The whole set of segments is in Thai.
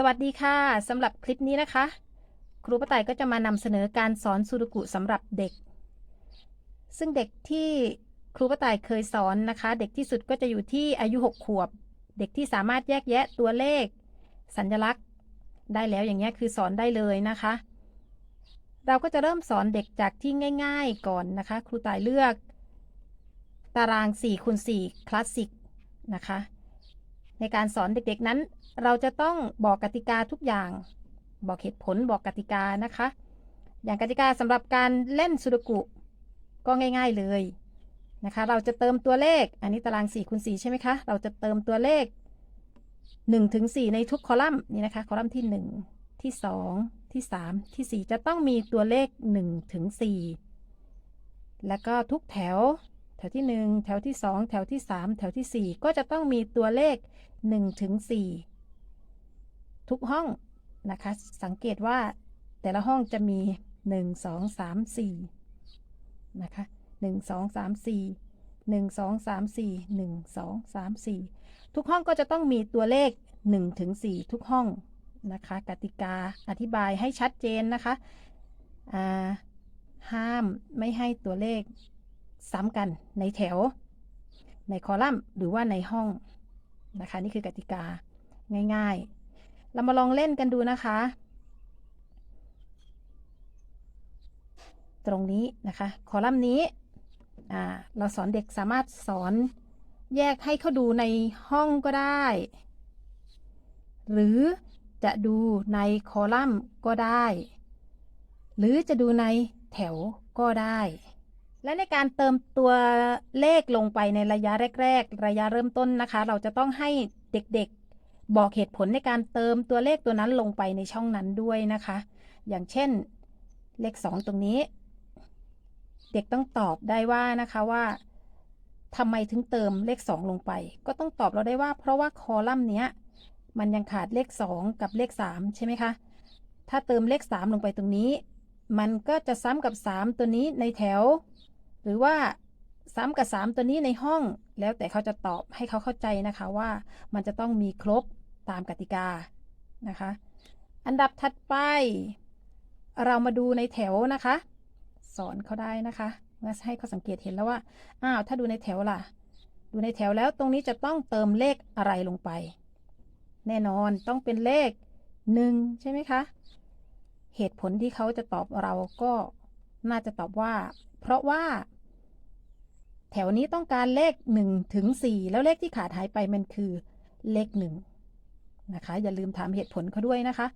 สวัสดีค่ะสำหรับคลิปนี้นะคะ ครูป้าต่ายก็จะมานำเสนอการสอนสุดกุสำหรับเด็ก ซึ่งเด็กที่ครูป้าต่ายเคยสอนนะคะ เด็กที่สุดก็จะอยู่ที่อายุ 6 ขวบ เด็กที่สามารถแยกแยะตัวเลข สัญลักษณ์ ได้แล้วอย่างเงี้คือสอนได้เลยนะคะ เราก็จะเริ่มสอนเด็กจากที่ง่าย ๆ ก่อนนะคะ ครูต่ายเลือก ตาราง4คูณ4คลาสสิกนะคะ ในการสอนเด็กๆนั้น เราจะต้องบอกกติกาทุกอย่าง บอกเหตุผลบอกกติกานะคะ อย่างกติกาสำหรับการเล่นสุดกุก็ง่ายๆเลยนะคะ เราจะเติมตัวเลข อันนี้ตาราง4คูณ4ใช่ไหมคะ เราจะเติมตัวเลข1ถึง4ในทุกคอลัมน์นี่นะคะ คอลัมน์ที่ 1 ที่ 2 ที่ 3 ที่ 4 จะต้องมีตัวเลข1ถึง4แล้วก็ทุกแถว แถวที่ 1 แถวที่ 2 แถวที่ 3 แถวที่ 4 ก็จะต้องมีตัวเลข1ถึง4ทุกห้องนะคะ สังเกตว่าแต่ละห้องจะมี 1 2 3 4นะคะ1 2 3 4 1 2 3 4 1 2 3 4 ทุกห้องก็จะต้องมีตัวเลข1ถึง4ทุกห้องนะคะ กติกาอธิบายให้ชัดเจนนะคะ ห้ามไม่ให้ตัวเลข ซ้ำกันในแถว ในคอลัมน์หรือว่าในห้องนะคะ นี่คือกติกาง่าย ๆ เรามาลองเล่นกันดูนะคะ ตรงนี้นะคะ คอลัมน์นี้เราสอนเด็กสามารถสอนแยกให้เขาดูในห้องก็ได้ หรือจะดูในคอลัมน์ก็ได้ หรือจะดูในแถวก็ได้ และในการเติมตัวเลขลงไปในระยะแรก ๆ ระยะเริ่มต้นนะคะ เราจะต้องให้เด็กๆบอกเหตุผลในการเติมตัวเลขตัวนั้นลงไปในช่องนั้นด้วยนะคะ อย่างเช่นเลข 2 ตรงนี้ เด็กต้องตอบได้ว่านะคะว่าทำไมถึงเติมเลข 2 ลงไป ก็ต้องตอบเราได้ว่า เพราะว่าคอลัมน์เนี้ยมันยังขาดเลข 2 กับเลข 3 ใช่ไหมคะ ถ้าเติมเลข 3 ลงไปตรงนี้ มันก็จะซ้ำกับ 3 ตัวนี้ในแถว หรือว่าซ้ำกับ 3 ตัวนี้ในห้อง แล้วแต่เขาจะตอบให้เขาเข้าใจนะคะว่ามันจะต้องมีครบตามกติกานะคะ อันดับถัดไป เรามาดูในแถวนะคะ สอนเขาได้นะคะเมื่อให้เขาสังเกตเห็นแล้วว่าอ้าวถ้าดูในแถวล่ะ ดูในแถวแล้วตรงนี้จะต้องเติมเลขอะไรลงไป แน่นอนต้องเป็นเลขหนึ่งใช่ไหมคะ เหตุผลที่เขาจะตอบเราก็น่าจะตอบว่า เพราะว่า แถวนี้ต้องการเลข1ถึง4แล้วเลขที่ขาดหายไปมันคือเลข1นะคะ อย่าลืมถามเหตุผลเขาด้วยนะคะ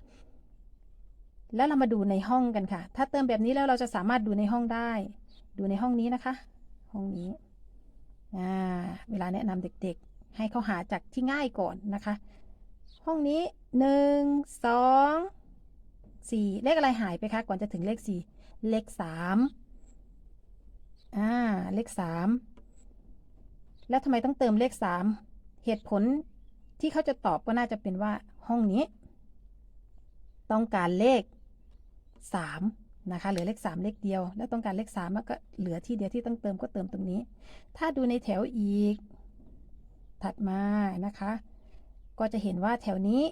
แล้วเรามาดูในห้องกันค่ะ ถ้าเติมแบบนี้แล้วเราจะสามารถดูในห้องได้ ดูในห้องนี้นะคะ ห้องนี้เวลาแนะนำเด็กๆ ให้เขาหาจากที่ง่ายก่อนนะคะ ห้องนี้หนึ่งสองสี่เลขอะไรหายไปคะ ก่อนจะถึงเลขสี่เลขสาม ขสามแล้วทำไมต้องเติมเลขสามเหตุผลที่เขาจะตอบก็น่าจะเป็นว่าห้องนี้ ต้องการเลขสามนะคะเหลือเลข3เลขเดียว แล้วต้องการเลข3มันก็เหลือที่เดียวที่ต้องเติมก็เติมตรงนี้ ถ้าดูในแถวอีก ถัดมานะคะ ก็จะเห็นว่าแถวนี้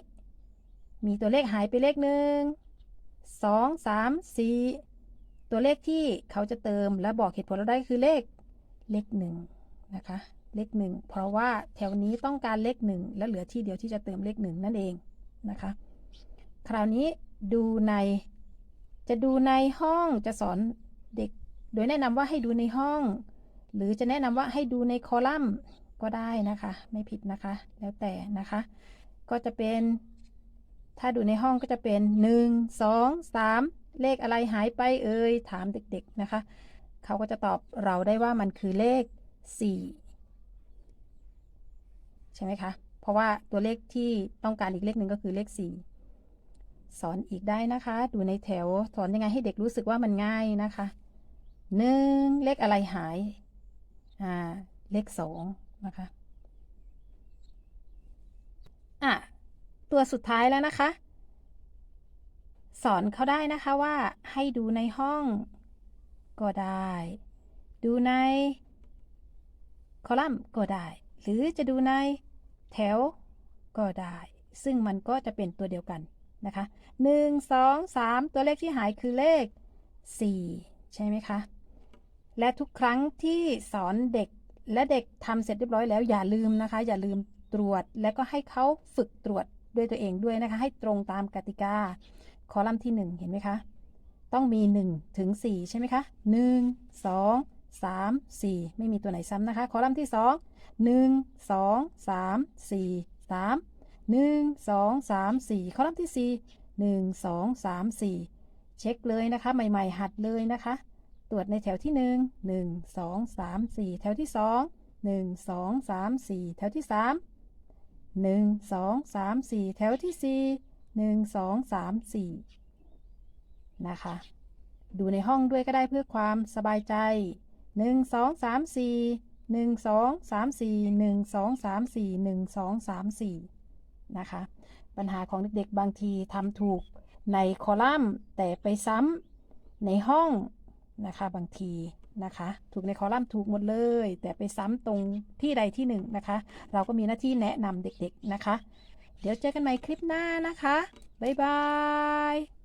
มีตัวเลขหายไปเลขหนึ่งสองสามสี่ตัวเลขที่เขาจะเติมและบอกเหตุผลเราได้คือเลข เลขหนึ่งนะคะ เลขหนึ่งเพราะว่าแถวนี้ต้องการเลขหนึ่งและเหลือที่เดียวที่จะเติมเลขหนึ่งนั่นเองนะคะ คราวนี้ดูในจะดูในห้องจะสอนเด็ก โดยแนะนำว่าให้ดูในห้อง หรือจะแนะนำว่าให้ดูในคอลัมน์ก็ได้นะคะ ไม่ผิดนะคะ แล้วแต่นะคะ ก็จะเป็นถ้าดูในห้องก็จะเป็น 1 2 3 เลขอะไรหายไปเอ่ยถามเด็กๆนะคะ เขาก็จะตอบเราได้ว่ามันคือเลข 4 ใช่ไหมคะ เพราะว่าตัวเลขที่ต้องการอีกเลขหนึ่งก็คือเลข 4 สอนอีกได้นะคะ ดูในแถวสอนยังไงให้เด็กรู้สึกว่ามันง่ายนะคะหนึ่งเลขอะไรหาย อ่า เลขสองนะคะ อะ ตัวสุดท้ายแล้วนะคะ สอนเขาได้นะคะว่าให้ดูในห้อง ก็ได้ ดูในคอลัมน์ก็ได้ หรือจะดูในแถวก็ได้ ซึ่งมันก็จะเป็นตัวเดียวกันนะคะหนึ่งสองสามตัวเลขที่หายคือเลขสี่ใช่ไหมคะ และทุกครั้งที่สอนเด็กและเด็กทำเสร็จเรียบร้อยแล้วอย่าลืมนะคะ อย่าลืมตรวจและก็ให้เขาฝึกตรวจด้วยตัวเองด้วยนะคะ ให้ตรงตามกติกา คอลัมน์ที่ 1 เห็นไหมคะ ต้องมี 1 ถึง 4 ใช่ไหมคะ 1 2 3 4 ไม่มีตัวไหนซ้ำนะคะ คอลัมน์ที่ 2 1 2 3 4 3 1 2 3 4 คอลัมน์ที่ 4 1 2 3 4 เช็คเลยนะคะ ใหม่ ๆ หัดเลยนะคะ ตรวจในแถวที่ 1 1 2 3 4 แถวที่ 2 1 2 3 4 แถวที่ 3 1 2 3 4 แถวที่ 4 1 2 3 4 นะคะ ดูในห้องด้วยก็ได้เพื่อความสบายใจ 1 2 3 4 1 2 3 4 1 2 3 4 1 2 3 4นะคะ ปัญหาของเด็กๆบางทีทำถูกในคอลัมน์แต่ไปซ้ำในห้องนะคะบางทีนะคะ ถูกในคอลัมน์ถูกหมดเลย แต่ไปซ้ำตรงที่ใดที่หนึ่งนะคะ เราก็มีหน้าที่แนะนำเด็กๆนะคะ เดี๋ยวเจอกันใหม่คลิปหน้านะคะ บ๊ายบาย